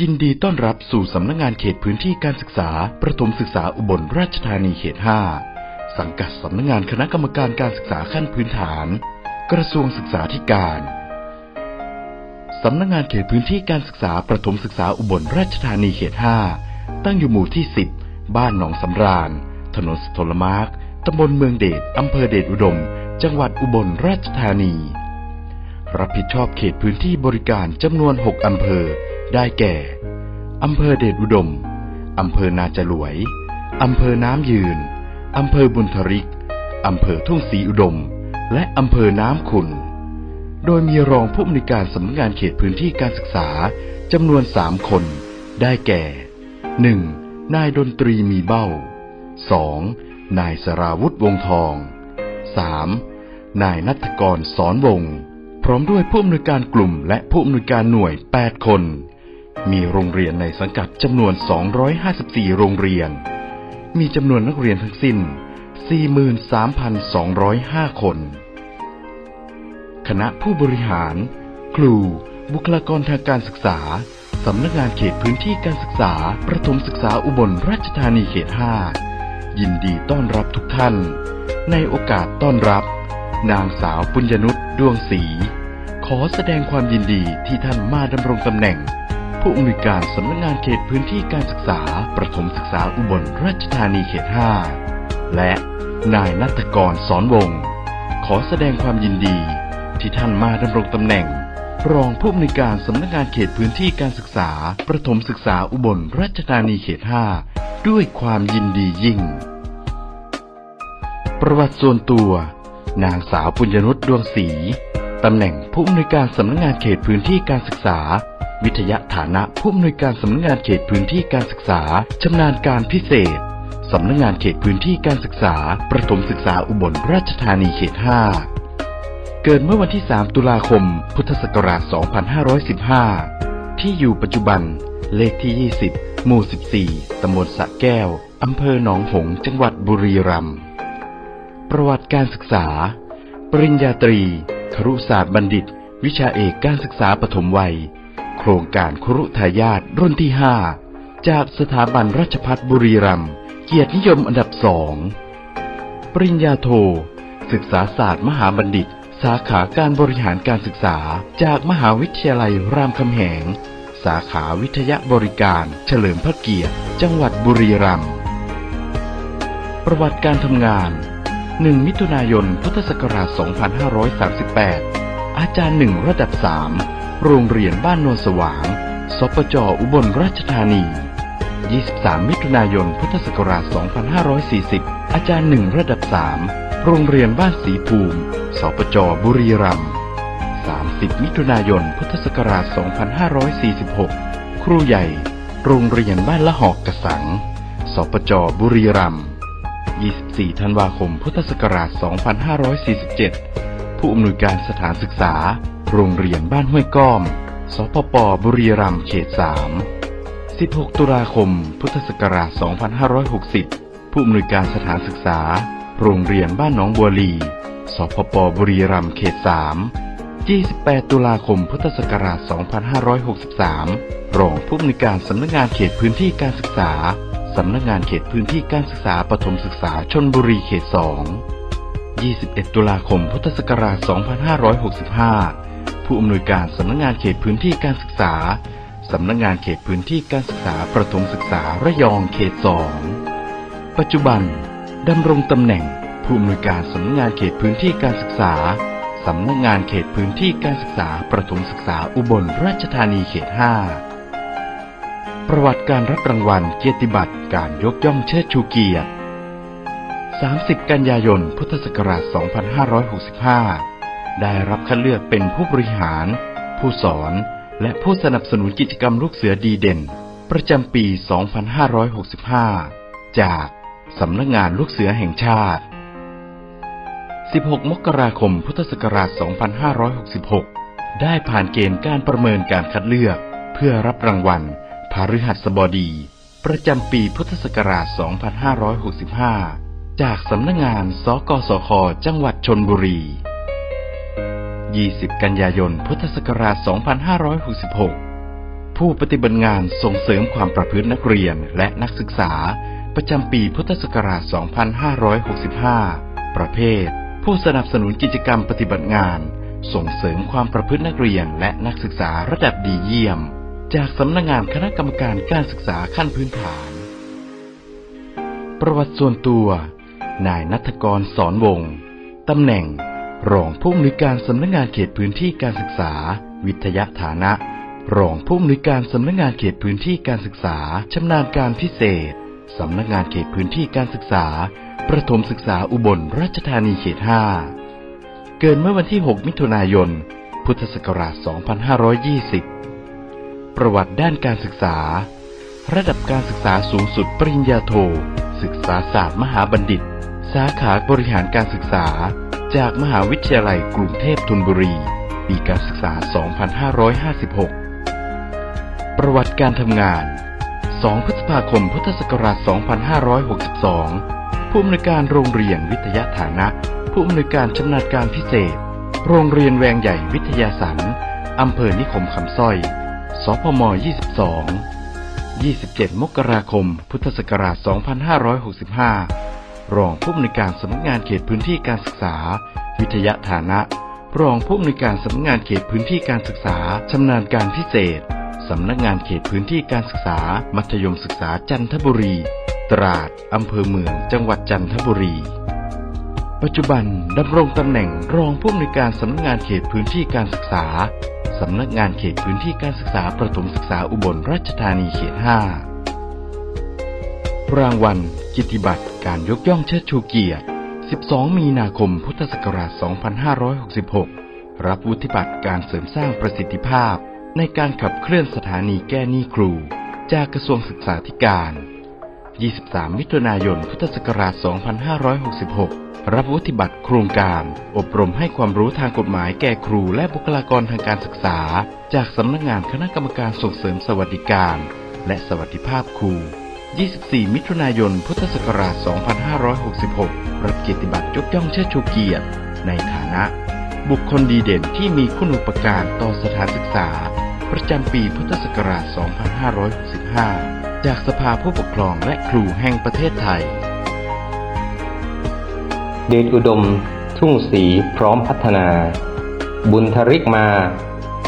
ยินดีต้อนรับสู่สำนักงานเขตพื้นที่การศึกษา ประถมศึกษาอุบลราชธานีเขต 5 สังกัดสำนักงานคณะกรรมการการศึกษาขั้นพื้นฐาน กระทรวงศึกษาธิการ สำนักงานเขตพื้นที่การศึกษา ประถมศึกษาอุบลราชธานีเขต 5 ตั้งอยู่หมู่ที่ 10 บ้านหนองสำราญ ถนนสทลมาร์กตำบลเมืองเดชอำเภอเดชอุดม จังหวัดอุบลราชธานี รับผิดชอบเขตพื้นที่บริการจำนวน 6 อำเภอ ได้แก่อำเภอเดชอุดม อำเภอนาจลวย อำเภอน้ำยืน อำเภอบุญทริก อำเภอทุ่งศรีอุดม และอำเภอน้ำขุนโดยมีรองผู้อำนวยการสำนักงานเขตพื้นที่การศึกษาจำนวนสามคน ได้แก่ 1. นายดนตรีมีเบ้า 2. นายสราวุธวงทอง 3. นายนัทกรสอนวง พร้อมด้วยผู้อำนวยการกลุ่มและผู้อำนวยการหน่วย 8 คน มีโรงเรียนในสังกัดจำนวน 254 โรงเรียน มีจำนวนนักเรียนทั้งสิ้น 43,205 คน คณะผู้บริหาร ครู บุคลากรทางการศึกษา สำนักงานเขตพื้นที่การศึกษา ประถมศึกษาอุบลราชธานีเขต 5 ยินดีต้อนรับทุกท่าน ในโอกาสต้อนรับ นางสาวปุญญนุชดวงศรีขอแสดงความยินดีที่ท่านมาดำรงตำแหน่ง ผู้อำนวยการสำนักงานเขตพื้นที่การศึกษา ประถมศึกษาอุบลราชธานีเขต 5 และนายนัทกรสอนวงศ์ขอแสดงความยินดี ที่ท่านมาดำรงตำแหน่ง รองผู้อำนวยการสำนักงานเขตพื้นที่การศึกษา ประถมศึกษาอุบลราชธานีเขต 5 ด้วยความยินดียิ่ง ประวัติส่วนตัว นางสาวปุญญนุชดวงศรีตำแหน่งผู้อำนวยการสำนักงานเขตพื้นที่การศึกษา วิทยาฐานะผู้อำนวยการสำนักงานเขตพื้นที่การศึกษาชำนาญการพิเศษสำนักงานเขตพื้นที่การศึกษา ประถมศึกษาอุบลราชธานีเขต 5 เกิดเมื่อวันที่ 3 ตุลาคม พุทธศักราช 2515 ที่อยู่ปัจจุบัน เลขที่ 20 หมู่ 14 ตำบลสะแก้ว อำเภอหนองหง จังหวัดบุรีรัมย์ ประวัติการศึกษา ปริญญาตรี ครุศาสตร์บัณฑิต วิชาเอกการศึกษาปฐมวัย ครงการครุทายาทรุ่นที่ 5 จากสถาบันราชภัฏบุรีรัมย์เกียรตินิยมอันดับสอง ปริญญาโท ศึกษาศาสตร์มหาบัณฑิต สาขาการบริหารการศึกษา จากมหาวิทยาลัยรามคำแหง สาขาวิทยาบริการ เฉลิมพระเกียรติ จังหวัดบุรีรัมย์ ประวัติการทำงาน 1 มิถุนายน พุทธศักราช 2538 อาจารย์หนึ่งระดับ3โรงเรียนบ้านโนนสว่าง สปจอุบลราชธานี 23 มิถุนายน พุทธศักราช 2540 อาจารย์หนึ่งระดับ3โรงเรียนบ้านสีภูมิ สปจบุรีรัมย์ 30 มิถุนายน พุทธศักราช 2546 ครูใหญ่ โรงเรียนบ้านละหอกกระสัง สปจบุรีรัมย์ 24 ธันวาคม พุทธศักราช 2547 ผู้อำนวยการสถานศึกษา โรงเรียนบ้านห้วยก้อมสปปบุรีรัมย์เขต 3 16 ตุลาคม พุทธศักราช 2560 ผู้อำนวยการสถานศึกษา โรงเรียนบ้านหนองบัวลี สพปบุรีรัมย์เขต 3 28 ตุลาคม พุทธศักราช 2563 รองผู้อำนวยการสำนักงานเขตพื้นที่การศึกษา สำนักงานเขตพื้นที่การศึกษาปฐมศึกษาชนบุรีเขต 2 21 ตุลาคม พุทธศักราช 2565 ผู้อำนวยการสำนักงานเขตพื้นที่การศึกษา สำนักงานเขตพื้นที่การศึกษาประถมศึกษาระยองเขต 2 ปัจจุบันดำรงตำแหน่งผู้อำนวยการสำนักงานเขตพื้นที่การศึกษา สำนักงานเขตพื้นที่การศึกษาประถมศึกษาอุบลราชธานีเขต 5 ประวัติการรับรางวัลเกียรติบัตรการยกย่องเชิดชูเกียรติ 30 กันยายน พุทธศักราช 2565 ได้รับคัดเลือกเป็นผู้บริหาร ผู้สอน และผู้สนับสนุนกิจกรรมลูกเสือดีเด่น ประจำปี 2565 จากสำนักงานลูกเสือแห่งชาติ 16 มกราคม พุทธศักราช 2566 ได้ผ่านเกณฑ์การประเมินการคัดเลือก เพื่อรับรางวัลพาฤหัสบดี ประจำปีพุทธศักราช 2565 จากสำนักงาน สกสค จังหวัดชนบุรี 20 กันยายน พุทธศักราช 2566 ผู้ปฏิบัติงานส่งเสริมความประพฤตินักเรียนและนักศึกษา ประจำปีพุทธศักราช 2565 ประเภท ผู้สนับสนุนกิจกรรมปฏิบัติงาน ส่งเสริมความประพฤตินักเรียนและนักศึกษาระดับดีเยี่ยม จากสำนักงานคณะกรรมการการศึกษาขั้นพื้นฐาน ประวัติส่วนตัว นายนัทกรสอนวง ตำแหน่ง รองผู้อำนวยการสำนักงานเขตพื้นที่การศึกษา วิทยาฐานะ รองผู้อำนวยการสำนักงานเขตพื้นที่การศึกษาชำนาญการพิเศษสำนักงานเขตพื้นที่การศึกษา ประถมศึกษาอุบลราชธานีเขต 5 เกิดเมื่อวันที่ 6 มิถุนายน พุทธศักราช 2520 ประวัติด้านการศึกษา ระดับการศึกษาสูงสุดปริญญาโท ศึกษาศาสตร์มหาบัณฑิต สาขาบริหารการศึกษา จากมหาวิทยาลัยกรุงเทพธนบุรี ปีการศึกษา 2556 ประวัติการทำงาน 2 พฤษภาคม พุทธศักราช 2562 ผู้อำนวยการโรงเรียนวิทยาฐานะ ผู้อำนวยการชำนาญการพิเศษ โรงเรียนแวงใหญ่วิทยาสันอำเภอนิคมคำสร้อย สพม 22 27 มกราคม พุทธศักราช 2565 รองผู้อำนวยการสำนักงานเขตพื้นที่การศึกษา วิทยาฐานะ รองผู้อำนวยการสำนักงานเขตพื้นที่การศึกษาชำนาญการพิเศษสำนักงานเขตพื้นที่การศึกษา มัธยมศึกษาจันทบุรี ตราดอำเภอเมือง จังหวัดจันทบุรี ปัจจุบันดำรงตำแหน่งรองผู้อำนวยการสำนักงานเขตพื้นที่การศึกษา สำนักงานเขตพื้นที่การศึกษาประถมศึกษาอุบลราชธานีเขต 5 รางวัล กิตติบัตร การยกย่องเชิดชูเกียรติ 12 มีนาคม พุทธศักราช 2566 รับวุฒิบัตรการเสริมสร้างประสิทธิภาพ ในการขับเคลื่อนสถานีแก้หนี้ครู จากกระทรวงศึกษาธิการ 23 มิถุนายน พุทธศักราช 2566 รับวุฒิบัตรโครงการ อบรมให้ความรู้ทางกฎหมายแก่ครูและบุคลากรทางการศึกษา จากสำนักงานคณะกรรมการส่งเสริมสวัสดิการ และสวัสดิภาพครู 24 มิถุนายน พุทธศักราช 2566 รับเกียรติบัตรยกย่องเชิดชูเกียรติ ในฐานะ บุคคลดีเด่นที่มีคุณูปการต่อสถานศึกษา ประจำปีพุทธศักราช 2565 จากสภาผู้ปกครองและครูแห่งประเทศไทย เดชอุดม ทุ่งสีพร้อมพัฒนา บุญทริกมา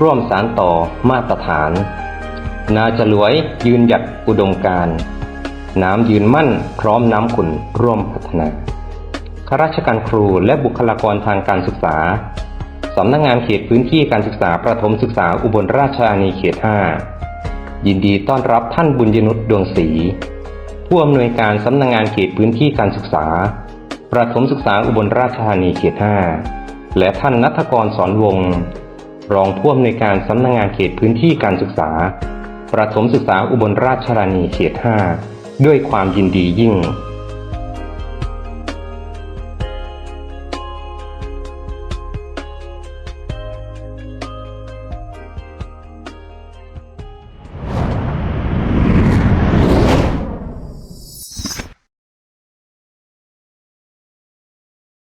ร่วมสารต่อมาตรฐาน นาจลวยยืนหยัดอุดมการน้ำยืนมั่นพร้อมน้ำขุนร่วมพัฒนาข้าราชการครูและบุคลากรทางการศึกษา สำนักงงานเขตพื้นที่การศึกษาประถมศึกษาอุบลราชธานีเขต 5 ยินดีต้อนรับท่านบุญยนุษย์ดวงศรีผู้อำนวยการสำนักงงานเขตพื้นที่การศึกษา ประถมศึกษาอุบลราชธานีเขต 5 และท่านนัทกรสอนวงศ์รองผู้อำนวยการสำนักงงานเขตพื้นที่การศึกษา ประถมศึกษาอุบลราชธานีเขต 5 ด้วยความยินดียิ่ง